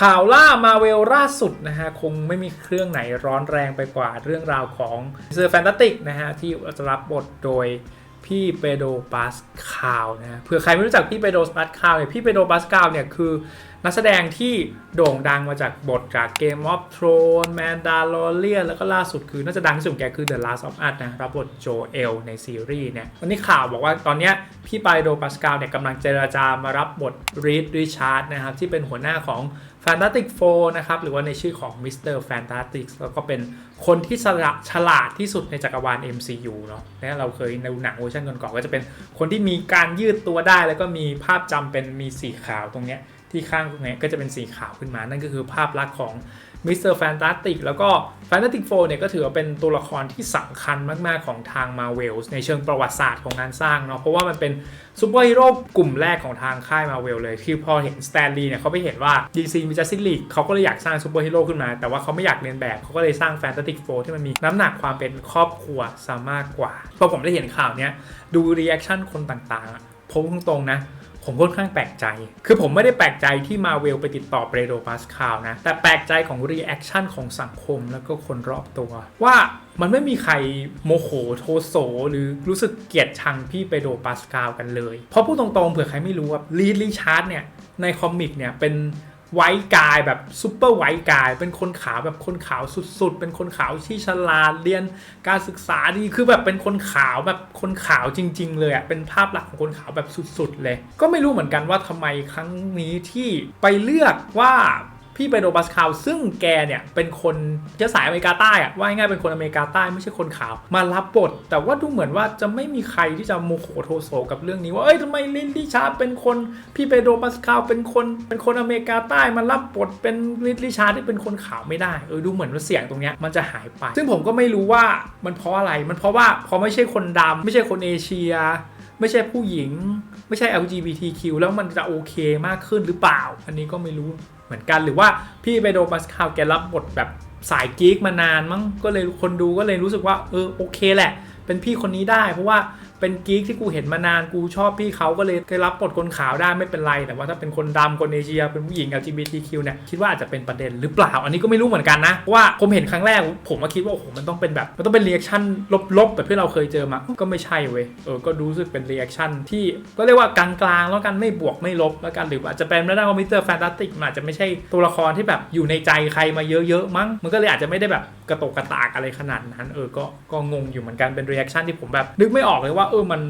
ข่าวล่ามาเวลล่าสุดนะฮะ คงไม่มีเครื่องไหนร้อนแรงไปกว่าเรื่องราวของเซอร์แฟนตาติกนะฮะ ที่จะรับบทโดยพี่เปโดปาสคาลนะฮะเผื่อใครไม่รู้จักพี่เปโดปาสคาลเนี่ยพี่เปโดปาสคาลเนี่ยคือ นักแสดงที่โด่งดังมาจากบทจาก Game of Thrones Mandalorian แล้วก็ล่าสุดคือน่าจะดังที่สุดแกคือ The Last of Us นะรับบทโจเอลในซีรีส์เนี่ยวันนี้ข่าวบอกว่าตอนนี้พี่เปโดปาสคาลเนี่ยกำลังเจรจามารับบทรีดริชาร์ดนะครับที่เป็นหัวหน้าของ Fantastic Four นะครับหรือว่าในชื่อของ Mr. Fantastic แล้วก็เป็นคนที่ฉลาดฉลาดที่สุดในจักรวาล MCU เนาะเนี่ยเราเคยในหนังเวอร์ชันก่อนๆก็จะเป็นคนที่มีการยืดตัวได้ แล้วก็มีภาพจำเป็นมีสีขาวตรงเนี้ย ที่ข้างตรงนี้ก็จะเป็นสีขาวขึ้นมา นั่นก็คือภาพลักษณ์ของมิสเตอร์แฟนตาติกแล้วก็ Fantastic Four เนี่ยก็ถือว่าเป็นตัวละครที่สำคัญมาก ๆ ของทาง Marvel ในเชิงประวัติศาสตร์ของงานสร้างเนาะเพราะว่ามันเป็นซูเปอร์ฮีโร่กลุ่มแรกของทางค่าย Marvel เลย คือพอเห็นสแตนลีย์เนี่ยเขาไปเห็นว่า DC มี Justice League เขาก็เลยอยากสร้างซูเปอร์ฮีโร่ขึ้นมา แต่ว่าเขาไม่อยากเรียนแบบเขาก็เลยสร้าง Fantastic Four ที่มันมีน้ำหนักความเป็นครอบครัวซะมากกว่าพอผมได้เห็นข่าวเนี้ยดูรีแอคชั่นคนต่างๆผมตรงๆนะ ผมค่อนข้างแปลกใจ คือผมไม่ได้แปลกใจที่มาเวลไปติดต่อเปโดปาสคาลนะ แต่แปลกใจของรีแอคชั่นของสังคมแล้วก็คนรอบตัว ว่ามันไม่มีใครโมโหโทโสหรือรู้สึกเกลียดชังพี่เปโดปาสคาลกันเลย เพราะพูดตรงๆเผื่อใครไม่รู้ว่าลีดลิชาร์ดเนี่ยในคอมิกเนี่ยเป็น ไวท์กายแบบซูเปอร์ไวท์กาย เป็นคนขาวแบบคนขาวสุดๆ เป็นคนขาวที่ฉลาดเรียนการศึกษาดีคือแบบเป็นคนขาวแบบคนขาวจริง ๆ เลยอะเป็นภาพลักษณ์ของคนขาวแบบสุดๆเลย ก็ไม่รู้เหมือนกันว่าทำไมครั้งนี้ที่ไปเลือกว่า พี่เปโดบัสคาลซึ่งแกเนี่ยเป็นคนเชื้อสายอเมริกาใต้อะว่าง่ายเป็นคนอเมริกาใต้ไม่ใช่คนขาว มารับบท แต่ว่าดูเหมือนว่าจะไม่มีใครที่จะโมโหโทโสกับเรื่องนี้ว่าเอ้ยทำไมลินลี่ชาร์เป็นคนพี่เปโดบัสคาลเป็นคนเป็นคนอเมริกาใต้มารับบทเป็นลินลี่ชาร์ที่เป็นคนขาวไม่ได้เออดูเหมือนว่าเสียงตรงเนี้ยมันจะหายไป ซึ่งผมก็ไม่รู้ว่ามันเพราะอะไรมันเพราะว่าพอไม่ใช่คนดำไม่ใช่คนเอเชีย ไม่ใช่ผู้หญิง ไม่ใช่ LGBTQ แล้วมันจะโอเคมากขึ้นหรือเปล่า อันนี้ก็ไม่รู้ เหมือนกันหรือว่าพี่เปโดปัสคาลแกรับบทแบบสายกิ๊กมานานมั้งก็เลยคนดูก็เลยรู้สึกว่าเออโอเคแหละ เป็นพี่คนนี้ได้ เพราะว่า เป็นกิ๊กที่กูเห็นมานานกูชอบพี่เขาก็เลยได้รับบทคนขาวได้ไม่เป็นไร แต่ว่าถ้าเป็นคนดำคนเอเชีย เป็นผู้หญิง LGBTQ เนี่ยคิดว่าอาจจะเป็นประเด็นหรือเปล่า อันนี้ก็ไม่รู้เหมือนกันนะว่าผมเห็นครั้งแรก ผมก็คิดว่าโอ้โหมันต้องเป็นแบบมันต้องเป็นเรีแอคชั่นลบๆแบบที่เราเคยเจอมาก็ไม่ใช่เว้ยเออก็รู้สึกเป็นเรีแอคชั่นที่ก็เรียกว่ากลางๆแล้วกันไม่บวกไม่ลบแล้วกันหรืออาจจะเป็นไม่ได้ว่ามิสเตอร์แฟนตาติกมันอาจจะไม่ใช่ตัวละครที่แบบอยู่ในใจใครมาเยอะๆมั้งมันก็เลยอาจจะไม่ได้แบบกระตกกระตากอะไรขนาดนั้น เออก็ก็งงอยู่เหมือนกันเป็นรีแอคชั่นที่ผมแบบนึกไม่ออกเลยว่าเออมัน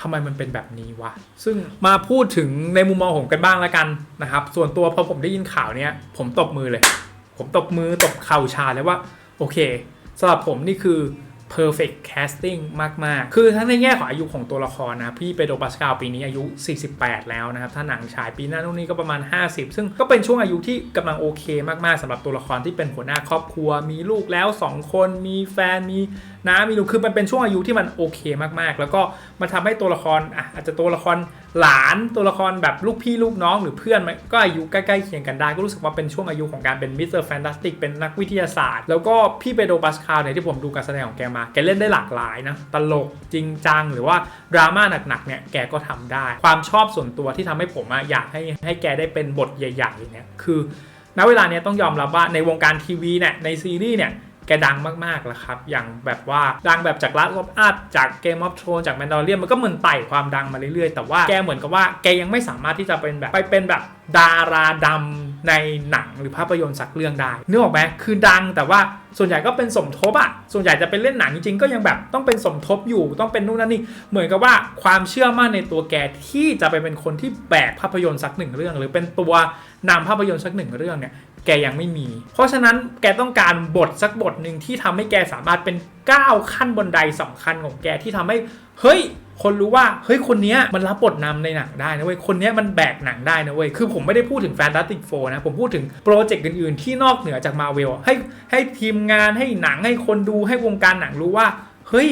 ทำไมมันเป็นแบบนี้วะ ซึ่งมาพูดถึงในมุมมองผมกันบ้างละกันนะครับ ส่วนตัวพอผมได้ยินข่าวเนี้ย ผมตบมือเลย ผมตบมือตบเข่าชาเลยว่า โอเคสำหรับผมนี่คือ perfect casting มาก ๆ คือทั้งในแง่ของอายุของตัวละครนะ พี่เปโดปัสคาลปีนี้อายุ 48 แล้วนะครับ ถ้าหนังฉายปีหน้านู่นนี่ก็ประมาณ 50 ซึ่งก็เป็นช่วงอายุที่กำลังโอเคมาก ๆสำหรับตัวละครที่เป็นหัวหน้าครอบครัว มีลูกแล้ว 2 คน มีแฟน มีน้ามีลูก คือมันเป็นช่วงอายุที่มันโอเคมาก ๆ แล้วก็มันทำให้ตัวละครอะอาจจะตัวละครหลานตัวละครแบบลูกพี่ลูกน้องหรือเพื่อนมันก็อายุใกล้ๆเคียงกันได้ก็รู้สึกว่าเป็นช่วงอายุของการเป็นมิสเตอร์แฟนตาสติกเป็นนักวิทยาศาสตร์ แล้วก็พี่เปโดปัสคาลเนี่ยที่ผมดูการแสดงของแกมา แกเล่นได้หลากหลายนะ ตลกจริงจัง หรือว่าดราม่าหนักๆเนี่ย แกก็ทำได้ ความชอบส่วนตัวที่ทำให้ผมอยากให้ให้แกได้เป็นบทใหญ่ๆเนี่ย คือณเวลาเนี้ยต้องยอมรับว่าในวงการทีวีเนี่ย ในซีรีส์เนี่ยแกดังมากๆแล้วครับ อย่างแบบว่าดังแบบจากลัดลบอาร์จากเกมออฟโทนจากแมนดาเรียนมันก็เหมือนไต่ความดังมาเรื่อยๆ แต่ว่าแกเหมือนกับว่าแกยังไม่สามารถที่จะเป็นแบบไปเป็นแบบ ดาราดำในหนังหรือภาพยนตร์สักเรื่องได้นึกออกไหมคือดังแต่ว่าส่วนใหญ่ก็เป็นสมทบอะส่วนใหญ่จะเป็นเล่นหนังจริงๆก็ยังแบบต้องเป็นสมทบอยู่ต้องเป็นนู่นนั่นนี่เหมือนกับว่าความเชื่อมั่นในตัวแกที่จะไปเป็นคนที่แบกภาพยนตร์สักหนึ่งเรื่อง หรือเป็นตัวนำภาพยนตร์สักหนึ่งเรื่องเนี่ยแกยังไม่มี เพราะฉะนั้นแกต้องการบทสักบทหนึ่งที่ทำให้แกสามารถเป็นก้าวขั้นบนไดสำคัญของแกที่ทำให้เฮ้ย คนรู้ว่าเฮ้ยคนนี้มันรับบทนำในหนังได้นะเว้ยคนนี้มันแบกหนังได้นะเว้ยคือผมไม่ได้พูดถึง Fantastic Four นะผมพูดถึงโปรเจกต์อื่นๆ ที่นอกเหนือจาก Marvel ให้ให้ทีมงานให้หนังให้คนดูให้วงการหนังรู้ว่าเฮ้ย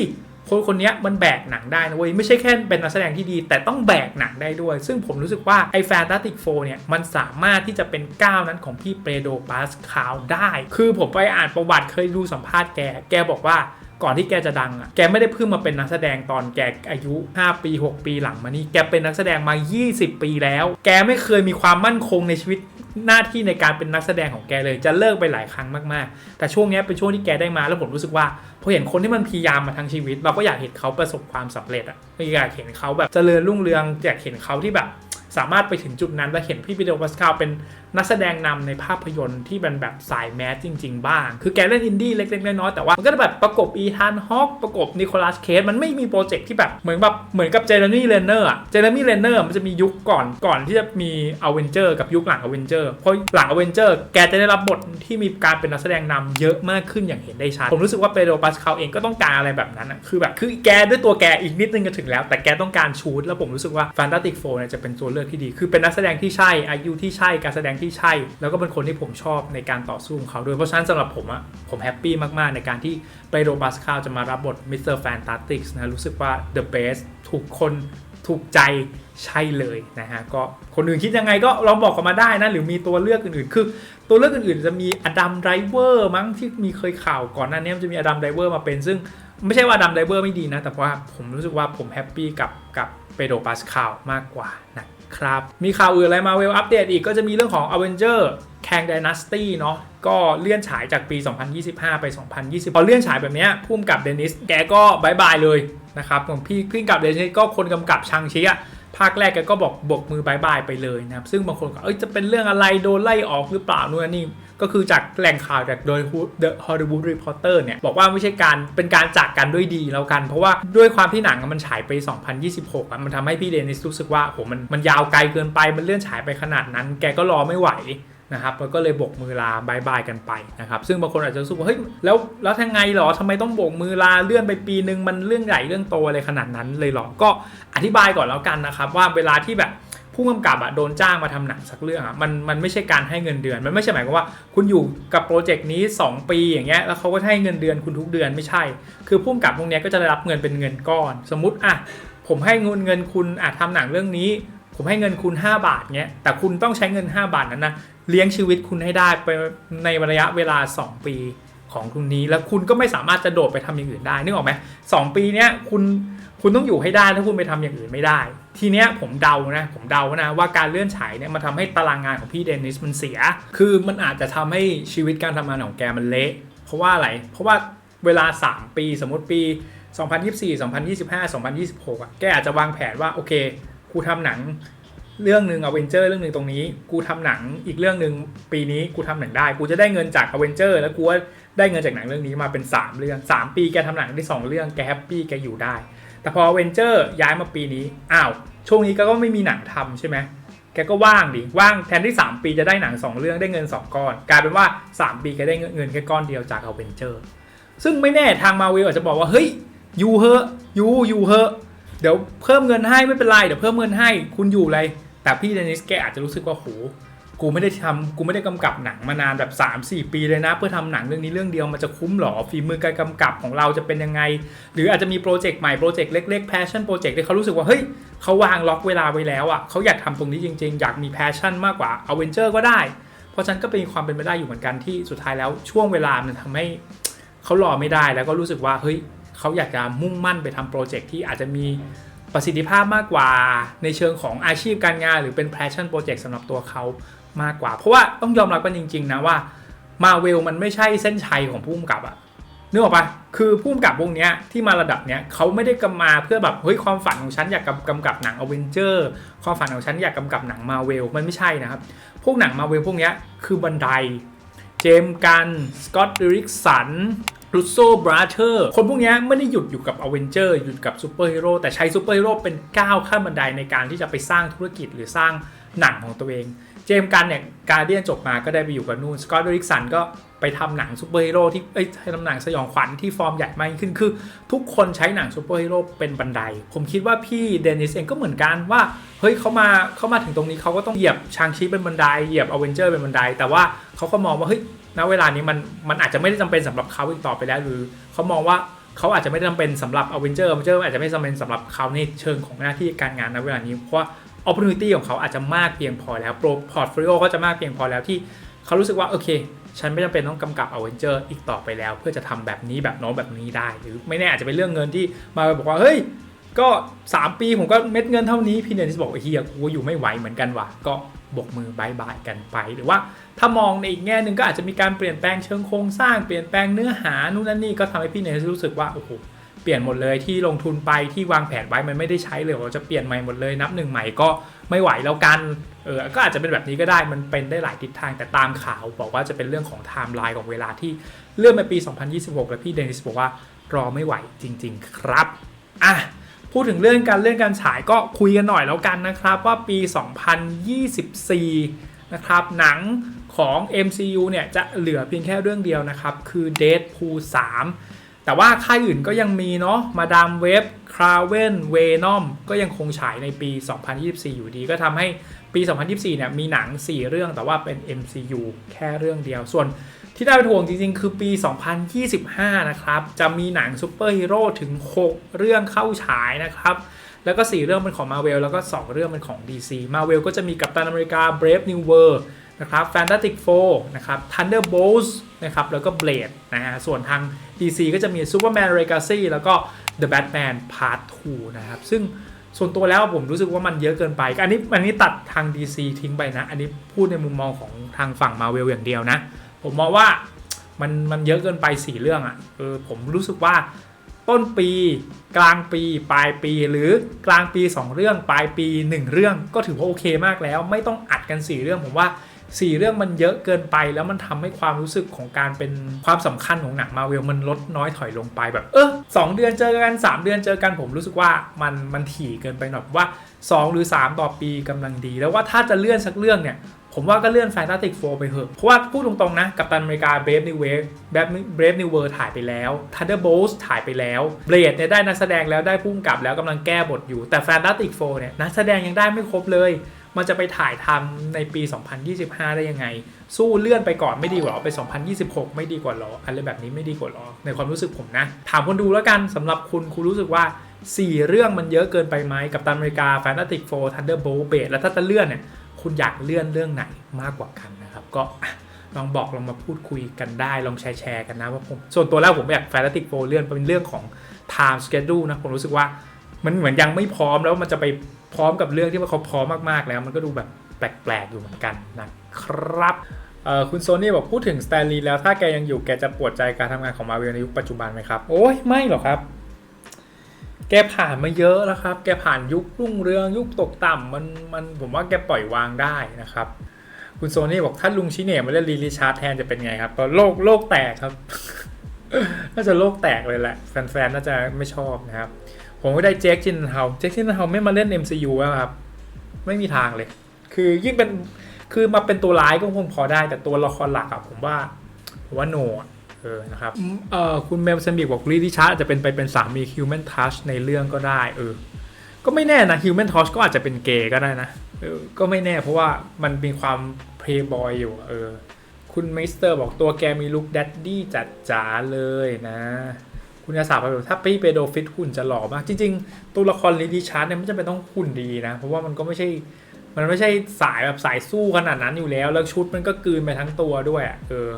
คนคนนี้มันแบกหนังได้นะเว้ยไม่ใช่แค่เป็นนักแสดงที่ดี แต่ต้องแบกหนังได้ด้วย ซึ่งผมรู้สึกว่าไอ้แฟนตาติกโฟเนี่ยมันสามารถที่จะเป็นก้าวนั้นของพี่เปโดปาสคาลได้ คือผมไปอ่านประวัติเคยดูสัมภาษณ์แก แกบอกว่า ก่อนที่แกจะดังอะแกไม่ได้เพิ่งมาเป็นนักแสดงตอนแกอายุ 5 ปี 6 ปีหลังมานี่แกเป็นนักแสดงมา 20 ปีแล้ว แกไม่เคยมีความมั่นคงในชีวิตหน้าที่ในการเป็นนักแสดงของแกเลยจะเลิกไปหลายครั้งมากๆ แต่ช่วงนี้เป็นช่วงที่แกได้มาแล้วผมรู้สึกว่าพอเห็นคนที่มันพยายามมาทั้งชีวิต เราก็อยากเห็นเขาประสบความสำเร็จอะอยากเห็นเขาแบบเจริญรุ่งเรืองอยากเห็นเขาที่แบบสามารถไปถึงจุดนั้นและเห็นพี่ปิโดปัสคาเป็น นักแสดงนำในภาพยนตร์ที่เป็นแบบสายแมสจริง ๆ บ้าง คือแกเล่นอินดี้เล็กๆน้อยๆแต่ว่ามันก็จะแบบประกบอีธานฮอกประกบนิโคลัสเคสมันไม่มีโปรเจกต์ที่แบบเหมือนแบบเหมือนกับเจเรมี่เรนเนอร์อะเจเรมี่เรนเนอร์มันจะมียุคก่อนก่อนที่จะมีอเวนเจอร์กับยุคหลังอเวนเจอร์เพราะหลังอเวนเจอร์แกจะได้รับบทที่มีการเป็นนักแสดงนำเยอะมากขึ้นอย่างเห็นได้ชัดผมรู้สึกว่าเปโดรปัสคาลเองก็ต้องการอะไรแบบนั้นอะคือแบบคือแกด้วยตัวแกอีกนิดนึงก็ถึงแล้ว แต่แกต้องการชูดแล้วผมรู้สึกว่าแฟนตาติกโฟเนี่ยจะเป็นตัวเลือกที่ดี คือเป็นนักแสดงที่ใช่อายุที่ใช่การแสดงทใช่ แล้วก็เป็นคนที่ผมชอบในการต่อสู้ของเขาด้วยเพราะฉะนั้นสำหรับผมอะผมแฮปปี้มาก ๆ ในการที่เปโดปัสคาลจะมารับบทมิสเตอร์แฟนตาติกส์นะรู้สึกว่า The Best ถูกคนถูกใจใช่เลยนะฮะก็คนอื่นคิดยังไงก็ลองบอกกันมาได้นะ หรือมีตัวเลือกอื่นๆ คือ ตัวเลือกอื่นๆ จะมีอดัมไดเวอร์มั้งที่มีเคยข่าวก่อนหน้านี้มันจะมีอดัมไดเวอร์มาเป็น ซึ่งไม่ใช่ว่าอดัมไดเวอร์ไม่ดีนะ แต่ว่าผมรู้สึกว่าผมแฮปปี้กับกับเปโดปัสคาลมากกว่านะ ครับ มีข่าวอื่นอะไรมาเวลอัปเดตอีกก็จะมีเรื่องของ a v e n g e r Kang Dynasty เนาะก็เลื่อนฉายจากปี 2025 ไป 2020 พอเลื่อนฉายแบบเนี้ยพุ่มกับเดนิสแกก็บายบายเลยนะครับของพี่พี่กับเดนิสก็คนกำกับชังชีอะ ภาคแรกแกก็บอกบกมือบายบายไปเลยนะครับ ซึ่งบางคนก็เอ้ยจะเป็นเรื่องอะไรโดนไล่ออกหรือเปล่านู่นนี่ก็คือจากแหล่งข่าวจากโดย The Hollywood Reporter เนี่ย บอกว่าไม่ใช่การเป็นการจากกันด้วยดีแล้วกัน เพราะว่าด้วยความที่หนังมันฉายไป 2026อะมันทำให้พี่เดนิสรู้สึกว่าโหมันมันยาวไกลเกินไปมันเลื่อนฉายไปขนาดนั้น แกก็รอไม่ไหว นะครับแล้วก็เลยโบกมือลาบายบายกันไปนะครับซึ่งบางคนอาจจะรู้สึกว่าเฮ้ยแล้วแล้วทางไงหรอทำไมต้องโบกมือลาเลื่อนไปปีนึงมันเรื่องใหญ่เรื่องโตอะไรขนาดนั้นเลยหรอก็อธิบายก่อนแล้วกันนะครับว่าเวลาที่แบบผู้กำกับอะโดนจ้างมาทำหนังสักเรื่องอะมันมันไม่ใช่การให้เงินเดือน มันไม่ใช่หมายความว่าคุณอยู่กับโปรเจกต์นี้ 2 ปีอย่างเงี้ยแล้วเขาก็ให้เงินเดือนคุณทุกเดือนไม่ใช่ คือผู้กำกับพวกเนี้ยก็จะได้รับเงินเป็นเงินก้อน สมมติอะผมให้เงินเงินคุณอะทำหนังเรื่องนี้ ผมให้เงินคุณ 5 บาทเงี้ยแต่คุณต้องใช้เงิน 5 บาทนั้นนะ เลี้ยงชีวิตคุณให้ได้ไปในระยะเวลา 2 ปีของคุณนี้ แล้วคุณก็ไม่สามารถจะโดดไปทำอย่างอื่นได้นึกออกไหมสองปีเนี้ยคุณคุณต้องอยู่ให้ได้ถ้าคุณไปทำอย่างอื่นไม่ได้ ทีเนี้ยผมเดานะผมเดานะว่าการเลื่อนฉายเนี่ยมันทำให้ตารางงานของพี่เดนิสมันเสีย คือมันอาจจะทำให้ชีวิตการทำงานของแกมันเละ เพราะว่าอะไร เพราะว่าเวลา 3 ปีสมมติปี 2024 2025 2026อะแกอาจจะวางแผนว่าโอเคกูทำหนัง เรื่องหนึ่งอเวนเจอร์เรื่องหนึ่งตรงนี้ กูทำหนังอีกเรื่องหนึ่งปีนี้กูทำหนังได้ กูจะได้เงินจากอเวนเจอร์แล้วกูว่าได้เงินจากหนังเรื่องนี้มาเป็น 3 เรื่อง 3 ปีแกทำหนังได้สองเรื่องแกแฮปปี้แกอยู่ได้ แต่พอเวนเจอร์ย้ายมาปีนี้อ้าวช่วงนี้ก็ไม่มีหนังทำใช่ไหมแกก็ว่างดิว่างแทนที่ 3 ปีจะได้หนัง 2 เรื่องได้เงิน 2 ก้อน กลายเป็นว่า 3 ปีแกได้เงินแค่ก้อนเดียวจากเอาเวนเจอร์ซึ่งไม่แน่ทางมาเวลอาจจะบอกว่าเฮ้ยอยู่เหอะอยู่อยู่เหอะเดี๋ยวเพิ่มเงินให้ไม่เป็นไรเดี๋ยวเพิ่มเงินให้คุณอยู่เลย แต่พี่เดนิสแกอาจจะรู้สึกว่าโหกูไม่ได้ทำกูไม่ได้กำกับหนังมานานแบบ 3-4 ปีเลยนะ เพื่อทำหนังเรื่องนี้เรื่องเดียวมันจะคุ้มหรอฝีมือการกำกับของเราจะเป็นยังไง หรืออาจจะมีโปรเจกต์ใหม่โปรเจกต์เล็กๆ passion โปรเจกต์ที่เขารู้สึกว่าเฮ้ยเขาวางล็อกเวลาไว้แล้วอะเขาอยากทำตรงนี้จริงๆ อยากมี passion มากกว่า a v e n g e r ก็ได้ เพราะฉะนั้นก็เป็นความเป็นไปได้อยู่เหมือนกันที่สุดท้ายแล้วช่วงเวลามันทำให้เขารอไม่ได้แล้วก็รู้สึกว่าเฮ้ยเขาอยากจะมุ่งมั่นไปทำโปรเจกต์ที่อาจจะมี ประสิทธิภาพมากกว่าในเชิงของอาชีพการงาน หรือเป็น passion project สำหรับตัวเขามากกว่า เพราะว่าต้องยอมรับกันจริง ๆ นะว่ามาเวลมันไม่ใช่เส้นชัยของผู้กำกับอะนึกออกปะคือผู้กำกับพวกเนี้ยที่มาระดับเนี้ยเขาไม่ได้กำมาเพื่อแบบเฮ้ยความฝันของฉันอยากกำกำกับหนังอเวนเจอร์ความฝันของฉันอยากกำกับหนังมาเวลมันไม่ใช่นะครับ พวกหนังมาเวลพวกเนี้ยคือบันได เจมกันสกอตต์ริกสัน รูโซบราเธอร์คนพวกนี้ไม่ได้หยุดอยู่กับอเวนเจอร์หยุดกับซูเปอร์ฮีโร่แต่ใช้ซูเปอร์ฮีโร่เป็นก้าวขั้นบันไดในการที่จะไปสร้างธุรกิจหรือสร้างหนังของตัวเอง เจมส์กันเนี่ยการเดียนจบมาก็ได้ไปอยู่กับนู่นสกอตต์ริกสันก็ไปทำหนังซูเปอร์ฮีโร่ที่เอ้ยทำหนังสยองขวัญที่ฟอร์มใหญ่มากยิ่งขึ้นคือ ทุกคนใช้หนังซูเปอร์ฮีโร่เป็นบันได ผมคิดว่าพี่เดนิสเองก็เหมือนกันว่าเฮ้ยเขามาเขามาถึงตรงนี้เขาก็ต้องเหยียบชางชีเป็นบันไดเหยียบอเวนเจอร์เป็นบันได แต่ว่าเขาก็มองว่าเฮ้ย ณเวลานี้มันมันอาจจะไม่ได้จำเป็นสำหรับเขาอีกต่อไปแล้วหรือเขามองว่าเขาอาจจะไม่ได้จำเป็นสำหรับอเวนเจอร์อเวนเจอร์อาจจะไม่จำเป็นสำหรับเขาในเชิงของหน้าที่การงานณเวลานี้เพราะว่า opportunity ของเขาอาจจะมากเพียงพอแล้วโปรพอร์ตโฟลิโอก็จะมากเพียงพอแล้วที่เขารู้สึกว่าโอเค ฉันไม่จำเป็นต้องกำกับอเวนเจอร์อีกต่อไปแล้ว เพื่อจะทำแบบนี้แบบโน้แบบนี้ได้ หรือไม่แน่อาจจะเป็นเรื่องเงินที่มาบอกว่าเฮ้ย ก็ 3 ปีผมก็เม็ดเงินเท่านี้พี่เดนิสบอกเฮียกูอยู่ไม่ไหวเหมือนกันว่ะก็บกมือบายบายกันไป หรือว่าถ้ามองในอีกแง่หนึ่งก็อาจจะมีการเปลี่ยนแปลงเชิงโครงสร้างเปลี่ยนแปลงเนื้อหานู่นนั่นนี่ก็ทำให้พี่เดนิสรู้สึกว่าโอ้โหเปลี่ยนหมดเลยที่ลงทุนไปที่วางแผนไว้มันไม่ได้ใช้เลยเราจะเปลี่ยนใหม่หมดเลยนับหนึ่งใหม่ก็ไม่ไหวแล้วกันเออก็อาจจะเป็นแบบนี้ก็ได้มันเป็นได้หลายทิศทางแต่ตามข่าว บอกว่าจะเป็นเรื่องของไทม์ไลน์ของเวลาที่เลื่อนไปปี 2026 แล้วพี่เดนิสบอกว่ารอไม่ไหวจริง ๆ ครับอะ พูดถึงเรื่องการเลื่อนการฉายก็คุยกันหน่อยแล้วกันนะครับว่าปี 2024 นะครับหนังของ MCU เนี่ยจะเหลือเพียงแค่เรื่องเดียวนะครับ คือ Deadpool 3 แต่ว่าค่ายอื่นก็ยังมีเนาะมาดามเว็บคราเวนเวนอมก็ยังคงฉายในปี 2024 อยู่ดี ก็ทำให้ปี 2024 เนี่ยมีหนัง 4 เรื่องแต่ว่าเป็น MCU แค่เรื่องเดียว ส่วนที่น่าเป็นห่วงจริงๆ คือปี 2025 นะครับ จะมีหนังซูเปอร์ฮีโร่ถึง 6 เรื่องเข้าฉายนะครับ แล้วก็ 4 เรื่องเป็นของ Marvel แล้วก็ 2 เรื่องเป็นของ DC Marvel ก็จะมีกัปตันอเมริกา Brave New World นะครับ Fantastic Four นะครับ Thunderbolts นะครับแล้วก็ Blade นะฮะส่วนทาง DC ก็จะมี Superman Legacy แล้วก็ The Batman Part 2 นะครับ ซึ่งส่วนตัวแล้วผมรู้สึกว่ามันเยอะเกินไป อันนี้อันนี้ตัดทาง DC ทิ้งไปนะ อันนี้พูดในมุมมองของทางฝั่ง Marvel อย่างเดียวนะ ผมมองว่ามันมันเยอะเกินไปสี่เรื่องอะ่ะเออผมรู้สึกว่าต้นปีกลางปี ปลายปีหรือกลางปี 2 เรื่อง ปลายปี 1 เรื่องก็ถือว่าโอเคมากแล้ว ไม่ต้องอัดกัน 4 เรื่องผมว่า 4เรื่องมันเยอะเกินไป แล้วมันทำให้ความรู้สึกของการเป็นความสำคัญของหนังมาเวลมันลดน้อยถอยลงไปแบบเออสเดือนเจอกัน 3 เดือนเจอกันผมรู้สึกว่ามันมันถี่เกินไปหน่อยว่า 2 หรือ 3 ต่อปีกำลังดี แล้วว่าถ้าจะเลื่อนสักเรื่องเนี่ยผมว่าก็เลื่อน Fantastic Four ไปเถอะ เพราะว่าพูดตรงๆนะ กับตันอเมริกา Brave New Wave Brave New World ถ่ายไปแล้ว Thunderbolts ถ่ายไปแล้ว Blade เนี่ยได้นักแสดงแล้วได้พุ่มกับแล้วกำลังแก้บทอยู่แต่ Fantastic Four เนี่ยนักแสดงยังได้ไม่ครบเลย มันจะไปถ่ายทำในปี 2025 ได้ยังไง สู้เลื่อนไปก่อนไม่ดีกว่าหรอไป 2026 ไม่ดีกว่าหรออะไรแบบนี้ไม่ดีกว่าหรอในความรู้สึกผมนะ ถามคนดูแล้วกันสำหรับคุณคุณรู้สึกว่า 4 เรื่องมันเยอะเกินไปไหมกับตันอเมริกา Fantastic Four Thunderbolt Blade แล้วถ้าจะเลื่อนเนี่ยคุณอยากเลื่อนเรื่องไหนมากกว่ากันนะครับก็ลองบอกลองมาพูดคุยกันได้ลองแชร์แชร์กันนะว่าผมส่วนตัวแล้วผมอยากแฟนตาติกโฟเลื่อนเป็นเรื่องของ time schedule นะผมรู้สึกว่ามันเหมือนยังไม่พร้อมแล้วมันจะไป พร้อมกับเรื่องที่ว่าเขาพร้อมมากๆแล้ว มันก็ดูแบบแปลกๆอยู่เหมือนกันนะครับคุณโซนี่บอกพูดถึงสแตนลีย์แล้วถ้าแกยังอยู่แกจะปวดใจการทำงานของมาเวลในยุคปัจจุบันไหมครับ โอ้ยไม่หรอกครับ แกผ่านมาเยอะแล้วครับ แกผ่านยุครุ่งเรืองยุคตกต่ำมันมันผมว่าแกปล่อยวางได้นะครับ คุณโซนี่บอกถ้าลุงชิเน่มาเล่นลีลิชาร์ดแทนจะเป็นไงครับก็โลกโลกแตกครับ น่าจะโลกแตกเลยแหละแฟนๆน่าจะไม่ชอบนะครับ ผมก็ได้เจคจินเฮาเจคจินเฮาไม่มาเล่น MCU แล้วครับ ไม่มีทางเลย คือยิ่งเป็นคือมาเป็นตัวร้ายก็คงพอได้ แต่ตัวละครหลักอะผมว่าผมว่าโนอะเออนะครับเอ่อคุณเมลซันบิกบอกลีดิชาร์จะเป็นไปเป็นสามี Human Touch ในเรื่องก็ได้เออก็ไม่แน่นะ Human Touch ก็อาจจะเป็นเกย์ก็ได้นะเออก็ไม่แน่เพราะว่ามันมีความเพย์บอยอยู่เออคุณมิสเตอร์บอกตัวแกมีลุคแดดดี้จัดจ๋าเลยนะ คุณจะสาบบถ้าปี้เปโดฟิตหุ่นจะหล่อมาก จริง ๆ ตัวละครลีดิชาร์เนี่ยไม่จำเป็นต้องหุ่นดีนะ เพราะว่ามันก็ไม่ใช่ มันไม่ใช่สายแบบสายสู้ขนาดนั้นอยู่แล้ว แล้วชุดมันก็กลืนไปทั้งตัวด้วยอะเออ